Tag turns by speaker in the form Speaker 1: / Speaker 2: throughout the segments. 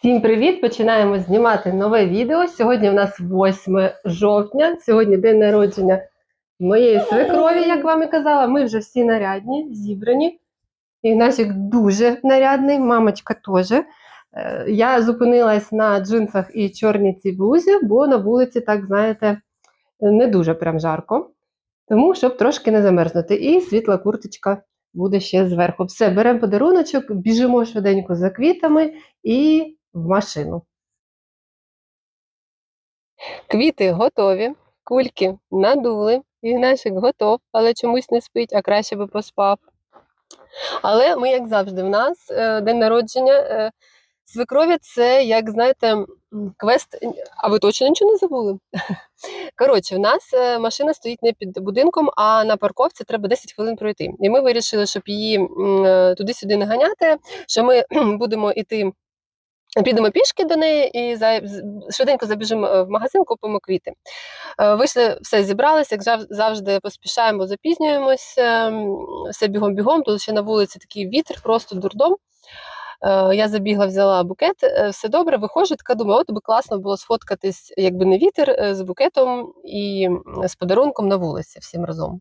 Speaker 1: Всім привіт! Починаємо знімати нове відео. Сьогодні в нас 8 жовтня. Сьогодні день народження моєї свекрові, як вам і казала. Ми вже всі нарядні, зібрані. Ігнасик дуже нарядний, мамочка теж. Е, Я зупинилась на джинсах і чорній цій блузі, бо на вулиці, так знаєте, не дуже прям жарко. Тому, щоб трошки не замерзнути. І світла курточка буде ще зверху. Все, беремо подаруночок, біжимо швиденько за квітами і в машину. Квіти готові, кульки надули, Ігнашик готов, але чомусь не спить, а краще би поспав. Але ми, як завжди, в нас е, день народження е, свекрові це, як знаєте, квест. А ви точно нічого не забули? Коротше, в нас е, машина стоїть не під будинком, а на парковці треба 10 хвилин пройти. І ми вирішили, щоб її туди-сюди не ганяти, що ми будемо йти. Підемо пішки до неї і за, швиденько забіжимо е, в магазин, купимо квіти. Е, Вийшли, все зібралися, як завжди поспішаємо, запізнюємося, все бігом-бігом. Тут ще на вулиці такий вітер, просто дурдом. Е, Я забігла, взяла букет, е, все добре, виходжу, така думаю, от би класно було сфоткатись, якби не вітер, е, з букетом і з подарунком на вулиці всім разом.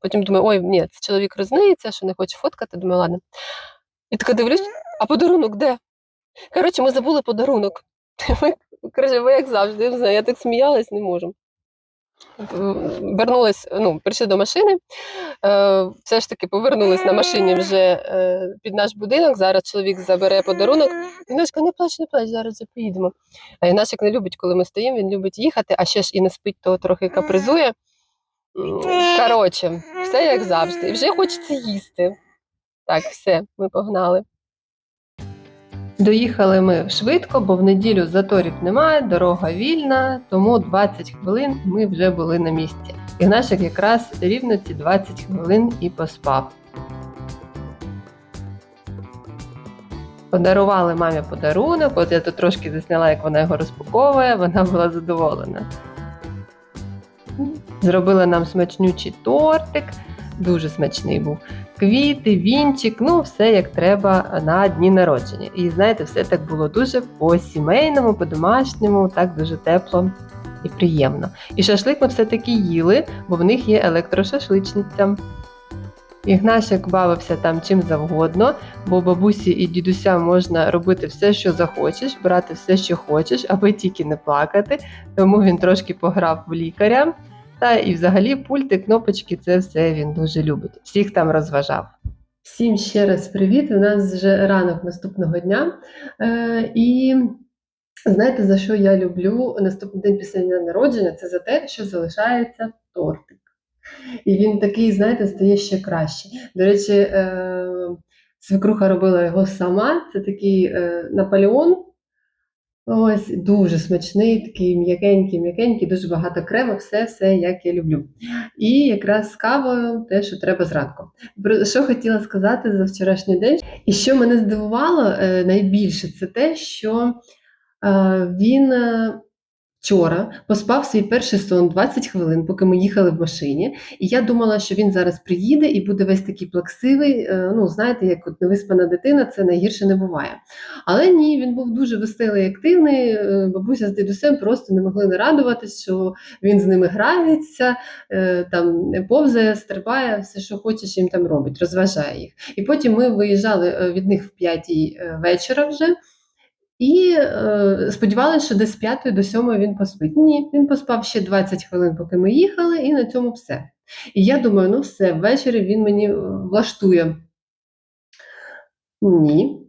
Speaker 1: Потім думаю, ой, ні, це чоловік розниється, що не хоче фоткати. Думаю, ладно. І така дивлюсь, а подарунок де? Коротше, ми забули подарунок. Ми, ми як завжди, я так сміялась, не можу. Вернулась, ну, прийшли до машини, е, все ж таки повернулись на машині вже е, під наш будинок. Зараз чоловік забере подарунок. Іночка, не плач, не плач, зараз вже поїдемо. А Інашик не любить, коли ми стоїмо, він любить їхати, а ще ж і не спить, то трохи капризує. Коротше, все як завжди. І вже хочеться їсти. Так, все, ми погнали. Доїхали ми швидко, бо в неділю заторів немає, дорога вільна, тому 20 хвилин ми вже були на місці. Ігнашик якраз рівно ці 20 хвилин і поспав. Подарували мамі подарунок, от я тут трошки засняла, як вона його розпаковує, вона була задоволена. Зробила нам смачнючий тортик, дуже смачний був квіти, вінчик, ну все як треба на дні народження. І знаєте, все так було дуже по-сімейному, по-домашньому, так дуже тепло і приємно. І шашлик ми все-таки їли, бо в них є електрошашличниця. Ігнашик бавився там чим завгодно, бо бабусі і дідусям можна робити все, що захочеш, брати все, що хочеш, аби тільки не плакати. Тому він трошки пограв в лікаря. Та і взагалі пульти, кнопочки, це все він дуже любить. Всіх там розважав. Всім ще раз привіт. У нас вже ранок наступного дня. Е, і знаєте, за що я люблю наступний день після дня народження? Це за те, що залишається тортик. І він такий, знаєте, стає ще краще. До речі, е, свекруха робила його сама. Це такий е, Наполеон. Ось дуже смачний, такий м'якенький, м'якенький, дуже багато крему, все, все як я люблю. І якраз з кавою те, що треба зранку. Про що хотіла сказати за вчорашній день, і що мене здивувало е, найбільше, це те, що е, він е, вчора поспав свій перший сон 20 хвилин, поки ми їхали в машині. І я думала, що він зараз приїде і буде весь такий плаксивий. е, ну, знаєте, як от невиспана дитина, це найгірше не буває. Але ні, він був дуже веселий активний. е, Бабуся з дідусем просто не могли не радуватись, що він з ними грається, е, там повзає, стрибає, все, що хочеш, їм там робить, розважає їх. І потім ми виїжджали від них в п'ятій вечора вже. І е, сподівалися, що десь з п'ятої до сьомої він поспить. Ні, він поспав ще 20 хвилин, поки ми їхали, і на цьому все. І я думаю, ну все, ввечері він мені е, влаштує. Ні,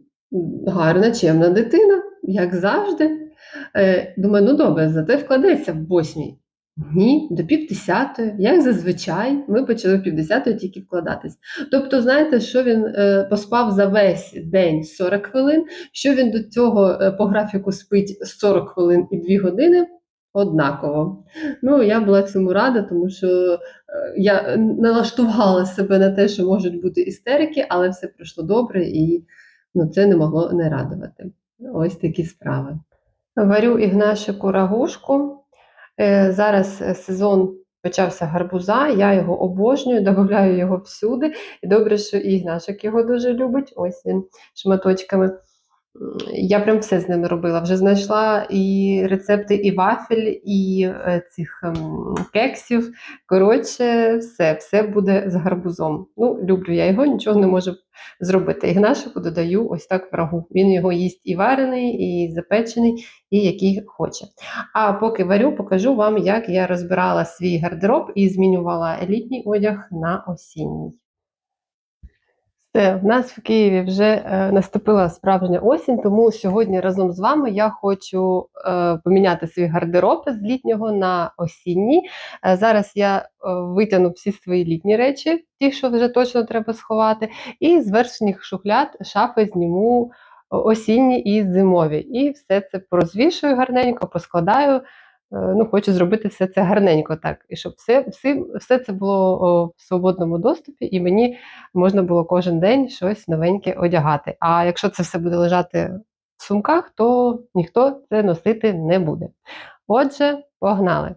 Speaker 1: гарна, чемна дитина, як завжди. Е, думаю, ну добре, зате вкладеться в восьмій. Ні, до півдесятої, як зазвичай, ми почали в півдесятої тільки вкладатись. Тобто, знаєте, що він е, поспав за весь день 40 хвилин, що він до цього е, по графіку спить 40 хвилин і 2 години, однаково. Ну, я була цьому рада, тому що е, я налаштувала себе на те, що можуть бути істерики, але все пройшло добре і ну, це не могло не радувати. Ось такі справи. Варю Ігнашику рагушку. Е, Зараз е, сезон почався гарбуза, я його обожнюю, додаю його всюди. І добре, що Ігнашик його дуже любить. Ось він шматочками. Я прям все з ними робила. Вже знайшла і рецепти і вафель, і е, цих ем, кексів. Коротше, все, все буде з гарбузом. Ну, люблю я його, нічого не можу зробити. Ігнашику додаю ось так врагу. Він його їсть і варений, і запечений, і який хоче. А поки варю, покажу вам, як я розбирала свій гардероб і змінювала літній одяг на осінній. Все, в нас в Києві вже е, наступила справжня осінь, тому сьогодні разом з вами я хочу е, поміняти свій гардероб з літнього на осінній. Е, зараз я витягну всі свої літні речі, ті, що вже точно треба сховати, і з верхніх шухляд шафи зніму осінні і зимові. І все це порозвішую гарненько, поскладаю. Е, Ну, хочу зробити все це гарненько, так, і щоб все, все, все це було в свободному доступі, і мені можна було кожен день щось новеньке одягати. А якщо це все буде лежати в сумках, то ніхто це носити не буде. Отже, погнали!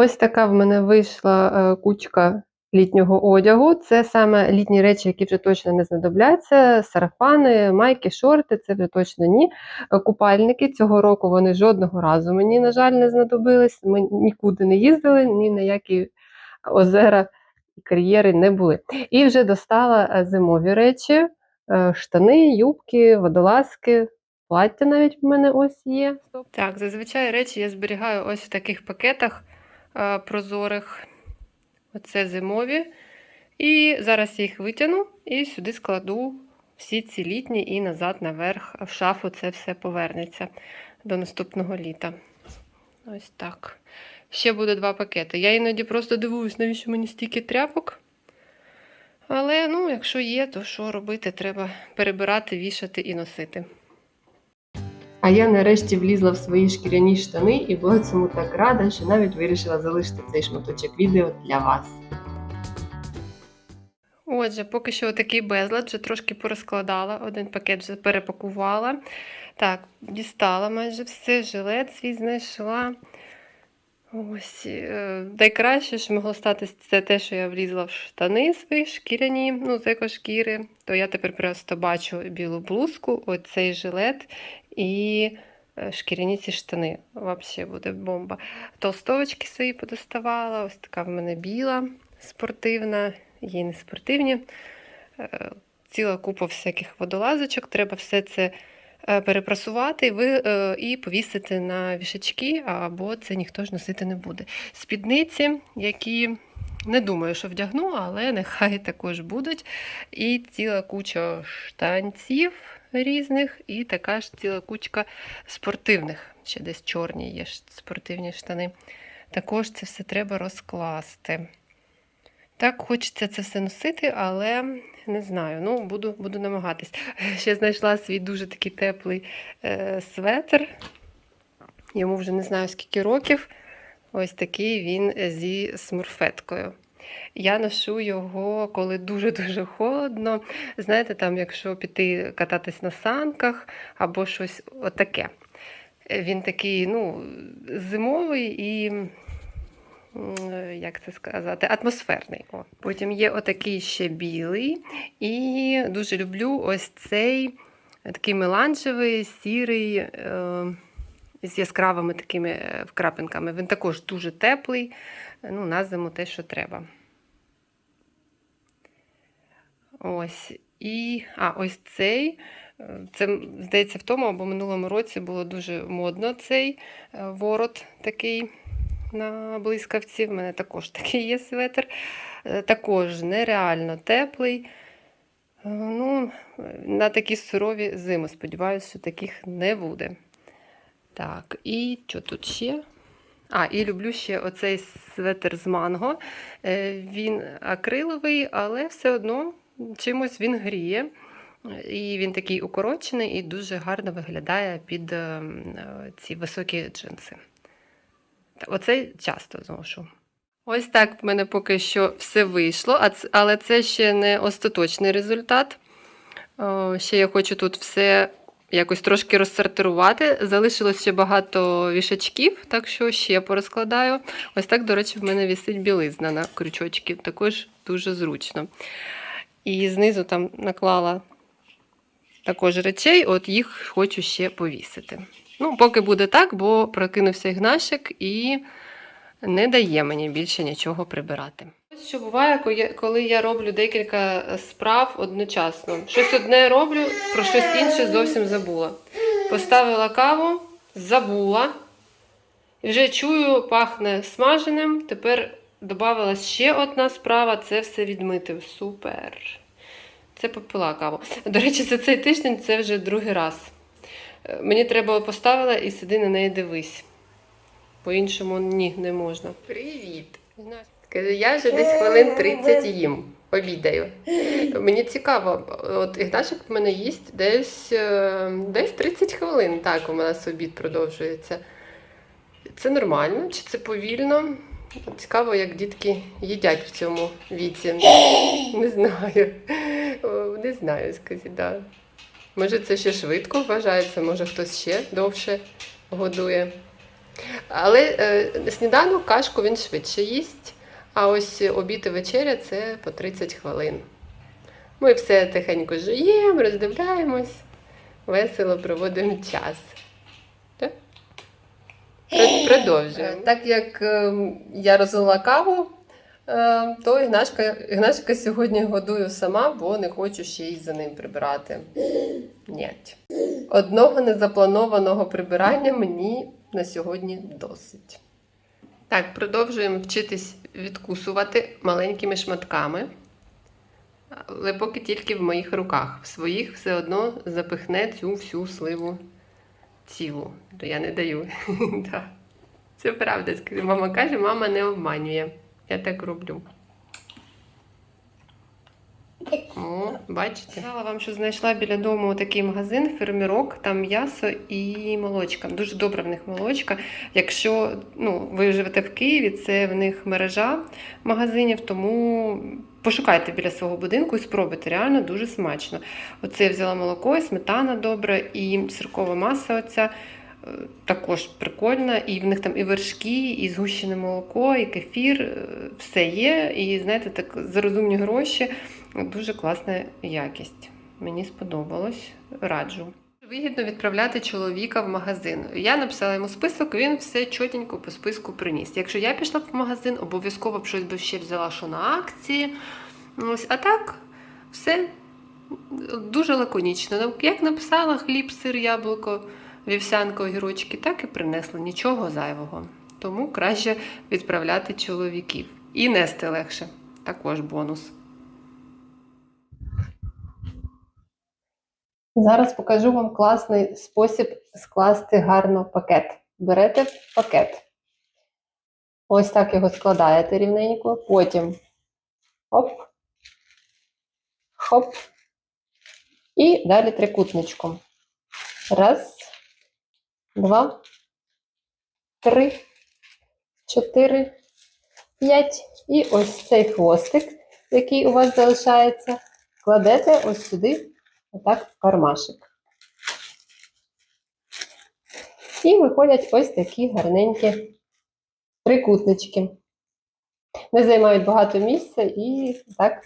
Speaker 1: Ось така в мене вийшла е, кучка літнього одягу. Це саме літні речі, які вже точно не знадобляться. Сарафани, майки, шорти, це вже точно ні. Е, Купальники цього року вони жодного разу мені, на жаль, не знадобились. Ми нікуди не їздили, ні на які озера і кар'єри не були. І вже достала е, зимові речі, штани, юбки, водолазки. Плаття навіть в мене ось є. Так, зазвичай речі я зберігаю ось в таких пакетах прозорих. Оце зимові. І зараз я їх витягну і сюди складу всі ці літні і назад наверх в шафу це все повернеться до наступного літа. Ось так. Ще буде два пакети. Я іноді просто дивуюсь, навіщо мені стільки тряпок. Але, ну, якщо є, то що робити? Треба перебирати, вішати і носити. А я нарешті влізла в свої шкіряні штани і була цьому так рада, що навіть вирішила залишити цей шматочок відео для вас. Отже, поки що такий безлад, вже трошки порозкладала, один пакет вже перепакувала. Так, дістала майже все, жилет свій знайшла. Ось, е, найкраще, що могло статися, це те, що я влізла в штани свої шкіряні, ну, з екошкіри, то я тепер просто бачу білу блузку, оцей жилет і е, шкіряні ці штани. Взагалі буде бомба. Толстовочки свої подоставала, ось така в мене біла, спортивна, є не спортивні. Е, Ціла купа всяких водолазочок, треба все це е, перепрасувати е, і повісити на вішачки, або це ніхто ж носити не буде. Спідниці, які не думаю, що вдягну, але нехай також будуть. І ціла куча штанців різних, і така ж ціла кучка спортивних. Ще десь чорні є спортивні штани. Також це все треба розкласти. Так, хочеться це все носити, але не знаю. Ну, буду, буду намагатись. Ще знайшла свій дуже такий теплий е, светр. Йому вже не знаю скільки років. Ось такий він зі смурфеткою. Я ношу його, коли дуже-дуже холодно. Знаєте, там, якщо піти кататись на санках або щось отаке. Він такий, ну, зимовий і, як це сказати, атмосферний. О. Потім є отакий ще білий. І дуже люблю ось цей такий меланжевий, сірий. Е, з яскравими такими е, вкрапинками. Він також дуже теплий, ну, на зиму те, що треба. Ось. І, а, ось цей. е, Це, здається, в тому або минулому році було дуже модно цей е, ворот такий на блискавці. В мене також такий є светр. Е, Також нереально теплий. Ну, на такі сурові зими. Сподіваюся, що таких не буде. Так, і що тут ще? А, і люблю ще оцей светр з манго. Він акриловий, але все одно чимось він гріє. І він такий укорочений і дуже гарно виглядає під е, е, ці високі джинси. Оцей часто зношу. Ось так в мене поки що все вийшло, але це ще не остаточний результат. Ще я хочу тут все якось трошки розсортирувати. Залишилось ще багато вішачків, так що ще порозкладаю. Ось так, до речі, в мене вісить білизна на крючочки. Також дуже зручно. І знизу там наклала також речей, от їх хочу ще повісити. Ну, поки буде так, бо прокинувся Ігнашик і не дає мені більше нічого прибирати. Що буває, коли я- роблю декілька справ одночасно. Щось одне роблю, про щось інше зовсім забула. Поставила каву, забула. І вже чую, пахне смаженим. Тепер додавалась ще одна справа це все відмити. Супер. Це попила каву. До речі, за цей тиждень це вже другий раз. Е, Мені треба поставила і сиди на неї дивись. По-іншому ні, не можна. Привіт! Каже, я вже десь хвилин 30 їм, обідаю. Мені цікаво, от Ігнашик в мене їсть десь, е, десь 30 хвилин. Так, у нас обід продовжується. Це нормально чи це повільно? Цікаво, як дітки їдять в цьому віці. Не знаю. Не знаю, сказати, да. Може, це ще швидко вважається, може хтось ще довше годує. Але е, сніданок, кашку він швидше їсть, а ось обід і вечеря це по 30 хвилин. Ми все тихенько жуємо, роздивляємось, весело проводимо час. Так? Продовжуємо. Так як е, я розлила каву, то Ігнашка, Ігнашка сьогодні годую сама, бо не хочу ще й за ним прибирати. Ні. Одного незапланованого прибирання мені на сьогодні досить. Так, продовжуємо вчитись відкусувати маленькими шматками. Але поки тільки в моїх руках. В своїх все одно запихне цю всю сливу цілу. То я не даю. Це правда. Мама каже, мама не обманює. Я так роблю. О, бачите? Сказала вам, що знайшла біля дому такий магазин, фермірок, там м'ясо і молочка. Дуже добра в них молочка. Якщо ну, ви живете в Києві, це в них мережа магазинів, тому пошукайте біля свого будинку і спробуйте. Реально дуже смачно. Оце я взяла молоко, і сметана добра, і сиркова маса оця. Також прикольна, і в них там і вершки, і згущене молоко, і кефір, е, все є. І знаєте, так за розумні гроші дуже класна якість. Мені сподобалось, раджу. Вигідно відправляти чоловіка в магазин. Я написала йому список, він все чотенько по списку приніс. Якщо я пішла б в магазин, обов'язково б щось би ще взяла, що на акції. Ось, а так, все дуже лаконічно. Як написала хліб, сир, яблуко, вівсянка, огірочки, так і принесли нічого зайвого. Тому краще відправляти чоловіків. І нести легше. Також бонус. Зараз покажу вам класний спосіб скласти гарно пакет. Берете пакет. Ось так його складаєте рівненько. Потім хоп, хоп. І далі трикутничком. Раз, два, три, чотири, п'ять. І ось цей хвостик, який у вас залишається, кладете ось сюди, отак в кармашик. І виходять ось такі гарненькі трикутнички. Не займають багато місця і так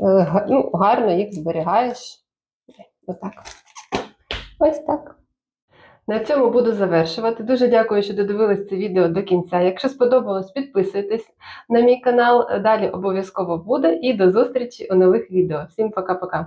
Speaker 1: е, ну, гарно їх зберігаєш. Отак. Ось так. На цьому буду завершувати. Дуже дякую, що додивились це відео до кінця. Якщо сподобалось, підписуйтесь на мій канал. Далі обов'язково буде. І до зустрічі у нових відео. Всім пока-пока!